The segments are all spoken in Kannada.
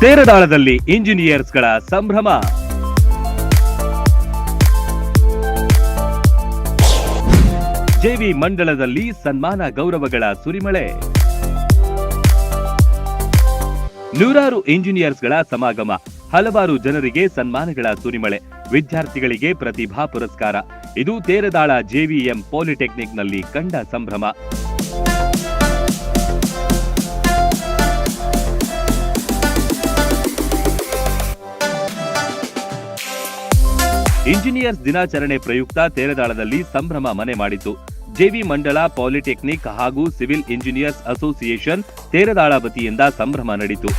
ತೇರದಾಳದಲ್ಲಿ ಇಂಜಿನಿಯರ್ಸ್ಗಳ ಸಂಭ್ರಮ. ಜೆವಿ ಮಂಡಳದಲ್ಲಿ ಸನ್ಮಾನ ಗೌರವಗಳ ಸುರಿಮಳೆ. ನೂರಾರು ಇಂಜಿನಿಯರ್ಸ್ಗಳ ಸಮಾಗಮ, ಹಲವಾರು ಜನರಿಗೆ ಸನ್ಮಾನಗಳ ಸುರಿಮಳೆ, ವಿದ್ಯಾರ್ಥಿಗಳಿಗೆ ಪ್ರತಿಭಾ ಪುರಸ್ಕಾರ. ಇದು ತೇರದಾಳ ಜೆವಿಎಂ ಪಾಲಿಟೆಕ್ನಿಕ್ನಲ್ಲಿ ಕಂಡ ಸಂಭ್ರಮ. ಇಂಜಿನಿಯರ್ಸ್ ದಿನಾಚರಣೆ ಪ್ರಯುಕ್ತ ತೇರದಾಳದಲ್ಲಿ ಸಂಭ್ರಮ ಮನೆ ಮಾಡಿತು. ಜೆವಿ ಮಂಡಳ ಪಾಲಿಟೆಕ್ನಿಕ್ ಹಾಗೂ ಸಿವಿಲ್ ಇಂಜಿನಿಯರ್ಸ್ ಅಸೋಸಿಯೇಷನ್ ತೇರದಾಳ ವತಿಯಿಂದ ಸಂಭ್ರಮ ನಡೆಯಿತು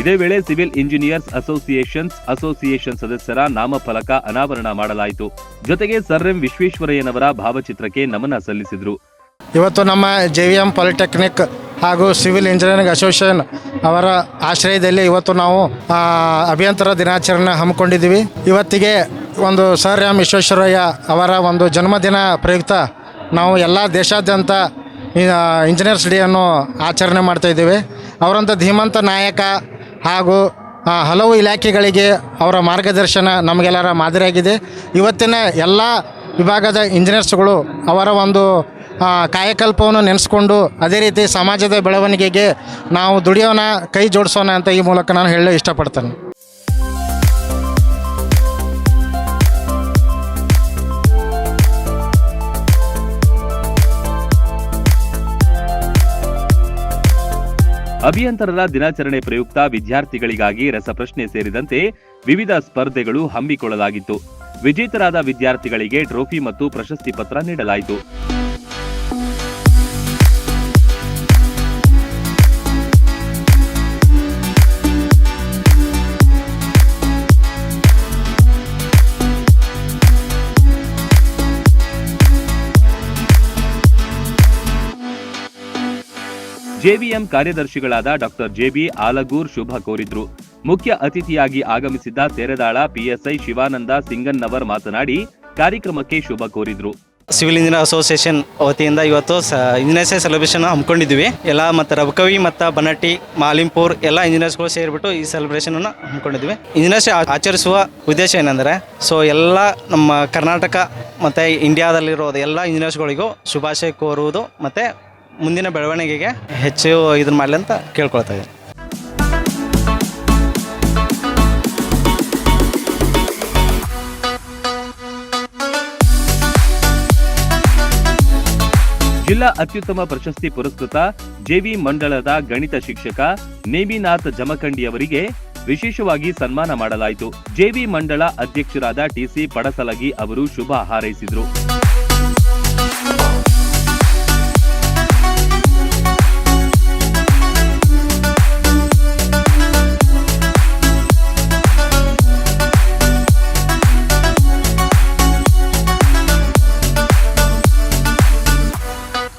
ಇದೇ ವೇಳೆ ಸಿವಿಲ್ ಇಂಜಿನಿಯರ್ಸ್ ಅಸೋಸಿಯೇಷನ್ಸ್ ಅಸೋಸಿಯೇಷನ್ ಸದಸ್ಯರ ನಾಮಫಲಕ ಅನಾವರಣ ಮಾಡಲಾಯಿತು. ಜೊತೆಗೆ ಸರ್ ಎಂ ವಿಶ್ವೇಶ್ವರಯ್ಯನವರ ಭಾವಚಿತ್ರಕ್ಕೆ ನಮನ ಸಲ್ಲಿಸಿದರು. ಇವತ್ತು ನಮ್ಮ ಜೆ ವಿ ಎಂ ಪಾಲಿಟೆಕ್ನಿಕ್ ಹಾಗೂ ಸಿವಿಲ್ ಇಂಜಿನಿಯರಿಂಗ್ ಅಸೋಸಿಯೇಷನ್ ಅವರ ಆಶ್ರಯದಲ್ಲಿ ಇವತ್ತು ನಾವು ಅಭಿಯಂತರ ದಿನಾಚರಣೆ ಹಮ್ಮಿಕೊಂಡಿದ್ದೀವಿ. ಇವತ್ತಿಗೆ ಒಂದು ಸರ್ ಎಂ ವಿಶ್ವೇಶ್ವರಯ್ಯ ಅವರ ಒಂದು ಜನ್ಮದಿನ ಪ್ರಯುಕ್ತ ನಾವು ಎಲ್ಲ ದೇಶಾದ್ಯಂತ ಇಂಜಿನಿಯರ್ಸ್ ಡೇ ಅನ್ನು ಆಚರಣೆ ಮಾಡ್ತಾ ಇದ್ದೀವಿ. ಅವರಂಥ ಧೀಮಂತ ನಾಯಕ ಹಾಗೂ ಹಲವು ಇಲಾಖೆಗಳಿಗೆ ಅವರ ಮಾರ್ಗದರ್ಶನ ನಮಗೆಲ್ಲರ ಮಾದರಿಯಾಗಿದೆ. ಇವತ್ತಿನ ಎಲ್ಲ ವಿಭಾಗದ ಇಂಜಿನಿಯರ್ಸ್ಗಳು ಅವರ ಒಂದು ಕಾಯಕಲ್ಪವನ್ನು ನೆನೆಸ್ಕೊಂಡು ಅದೇ ರೀತಿ ಸಮಾಜದ ಬೆಳವಣಿಗೆಗೆ ನಾವು ದುಡಿಯೋಣ, ಕೈ ಜೋಡಿಸೋಣ ಅಂತ ಈ ಮೂಲಕ ನಾನು ಹೇಳಲು ಇಷ್ಟಪಡ್ತೇನೆ. ಅಭಿಯಂತರರ ದಿನಾಚರಣೆ ಪ್ರಯುಕ್ತ ವಿದ್ಯಾರ್ಥಿಗಳಿಗಾಗಿ ರಸಪ್ರಶ್ನೆ ಸೇರಿದಂತೆ ವಿವಿಧ ಸ್ಪರ್ಧೆಗಳು ಹಮ್ಮಿಕೊಳ್ಳಲಾಗಿತ್ತು. ವಿಜೇತರಾದ ವಿದ್ಯಾರ್ಥಿಗಳಿಗೆ ಟ್ರೋಫಿ ಮತ್ತು ಪ್ರಶಸ್ತಿ ಪತ್ರ ನೀಡಲಾಯಿತು. ಜೆವಿಎಂ ಕಾರ್ಯದರ್ಶಿಗಳಾದ ಡಾಕ್ಟರ್ ಜೆಬಿ ಆಲಗೂರ್ ಶುಭ ಕೋರಿದ್ರು. ಮುಖ್ಯ ಅತಿಥಿಯಾಗಿ ಆಗಮಿಸಿದ್ದ ತೆರೆದಾಳ ಪಿಎಸ್ಐ ಶಿವಾನಂದ ಸಿಂಗನ್ನವರ್ ಮಾತನಾಡಿ, ಕಾರ್ಯಕ್ರಮಕ್ಕೆ ಶುಭ ಕೋರಿದ್ರು. ಸಿವಿಲ್ ಇಂಜಿನಿಯರ್ ಅಸೋಸಿಯೇಷನ್ ವತಿಯಿಂದ ಇವತ್ತು ಇಂಜಿನಿಯರ್ಸ್ ಡೇ ಸೆಲೆಬ್ರೇಷನ್ ಹಮ್ಮಿಕೊಂಡಿದ್ವಿ ಎಲ್ಲ ಮತ್ತು ರಬಕವಿ ಮತ್ತು ಬನಟ್ಟಿ, ಮಾಲಿಂಪುರ್ ಎಲ್ಲ ಇಂಜಿನಿಯರ್ಸ್ಗಳು ಸೇರಿಬಿಟ್ಟು ಈ ಸೆಲೆಬ್ರೇಷನನ್ನು ಹಮ್ಮಿಕೊಂಡಿದ್ವಿ ಇಂಜಿನಿಯರ್ಸ್ ಆಚರಿಸುವ ಉದ್ದೇಶ ಏನಂದರೆ, ಸೊ ಎಲ್ಲ ನಮ್ಮ ಕರ್ನಾಟಕ ಮತ್ತು ಇಂಡಿಯಾದಲ್ಲಿರೋ ಎಲ್ಲ ಇಂಜಿನಿಯರ್ಸ್ಗಳಿಗೂ ಶುಭಾಶಯ ಕೋರುವುದು ಮತ್ತು ಮುಂದಿನ ಬೆಳವಣಿಗೆಗೆ ಹೆಚ್ಚು ಇದನ್ನ ಮಾಡಲಿ ಅಂತ ಕೇಳ್ಕೊಳ್ತಾ ಇದ್ದೀನಿ. ಜಿಲ್ಲಾ ಅತ್ಯುತ್ತಮ ಪ್ರಶಸ್ತಿ ಪುರಸ್ಕೃತ ಜೆವಿ ಮಂಡಳದ ಗಣಿತ ಶಿಕ್ಷಕ ನೇಮಿನಾಥ್ ಜಮಖಂಡಿಯವರಿಗೆ ವಿಶೇಷವಾಗಿ ಸನ್ಮಾನ ಮಾಡಲಾಯಿತು. ಜೆವಿ ಮಂಡಳ ಅಧ್ಯಕ್ಷರಾದ ಟಿಸಿ ಪಡಸಲಗಿ ಅವರು ಶುಭ ಹಾರೈಸಿದರು.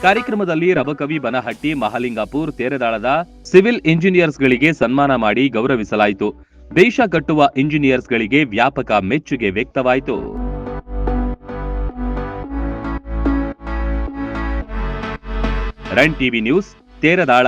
ಕಾರ್ಯಕ್ರಮದಲ್ಲಿ ರಬಕವಿ ಬನಹಟ್ಟಿ, ಮಹಾಲಿಂಗಾಪುರ್, ತೇರದಾಳದ ಸಿವಿಲ್ ಇಂಜಿನಿಯರ್ಸ್ಗಳಿಗೆ ಸನ್ಮಾನ ಮಾಡಿ ಗೌರವಿಸಲಾಯಿತು. ದೇಶ ಕಟ್ಟುವ ಇಂಜಿನಿಯರ್ಸ್ಗಳಿಗೆ ವ್ಯಾಪಕ ಮೆಚ್ಚುಗೆ ವ್ಯಕ್ತವಾಯಿತು. Run TV news, Terdal.